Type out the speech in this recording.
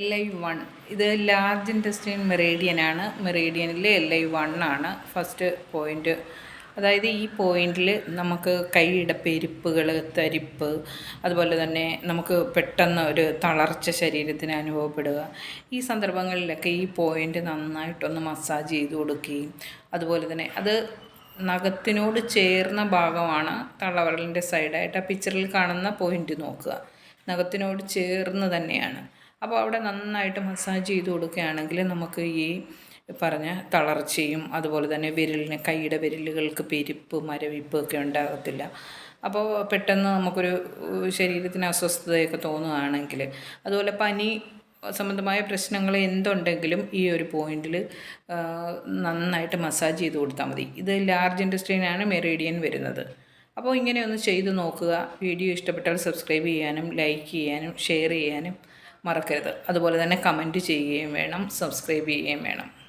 L I one ഇത് large industrial മെറേഡിയനാണ് മെറേഡിയനിൽ എൽ ഐ വൺ ആണ് ഫസ്റ്റ് പോയിന്റ് അതായത് ഈ പോയിന്റിൽ നമുക്ക് കൈയുടെ പെരുപ്പുകൾ തരിപ്പ് അതുപോലെ തന്നെ നമുക്ക് പെട്ടെന്ന് ഒരു തളർച്ച ശരീരത്തിന് അനുഭവപ്പെടുക. ഈ സന്ദർഭങ്ങളിലൊക്കെ ഈ പോയിന്റ് നന്നായിട്ടൊന്ന് മസാജ് ചെയ്ത് കൊടുക്കുകയും അതുപോലെ തന്നെ അത് നഖത്തിനോട് ചേർന്ന ഭാഗമാണ് തളവറലിന്റെ സൈഡായിട്ട് ആ പിക്ചറിൽ കാണുന്ന പോയിന്റ് നോക്കുക. നഖത്തിനോട് ചേർന്ന് തന്നെയാണ്. അപ്പോൾ അവിടെ നന്നായിട്ട് മസാജ് ചെയ്ത് കൊടുക്കുകയാണെങ്കിൽ നമുക്ക് ഈ പറഞ്ഞ തളർച്ചയും അതുപോലെ തന്നെ വിരലിന് കൈയുടെ വിരലുകൾക്ക് പെരുപ്പ് മരവിപ്പ് ഒക്കെ ഉണ്ടാകത്തില്ല. അപ്പോൾ പെട്ടെന്ന് നമുക്കൊരു ശരീരത്തിന് അസ്വസ്ഥതയൊക്കെ തോന്നുകയാണെങ്കിൽ അതുപോലെ പനി സംബന്ധമായ പ്രശ്നങ്ങൾ എന്തുണ്ടെങ്കിലും ഈ ഒരു പോയിന്റിൽ നന്നായിട്ട് മസാജ് ചെയ്ത് കൊടുത്താൽ മതി. ഇത് ലാർജ് ഇൻഡസ്ട്രിയിലാണ് മെറീഡിയൻ വരുന്നത്. അപ്പോൾ ഇങ്ങനെ ഒന്ന് ചെയ്ത് നോക്കുക. വീഡിയോ ഇഷ്ടപ്പെട്ടാൽ സബ്സ്ക്രൈബ് ചെയ്യാനും ലൈക്ക് ചെയ്യാനും ഷെയർ ചെയ്യാനും മറക്കരുത്. അതുപോലെ തന്നെ കമന്റ് ചെയ്യുകയും വേണം സബ്സ്ക്രൈബ് ചെയ്യുകയും വേണം.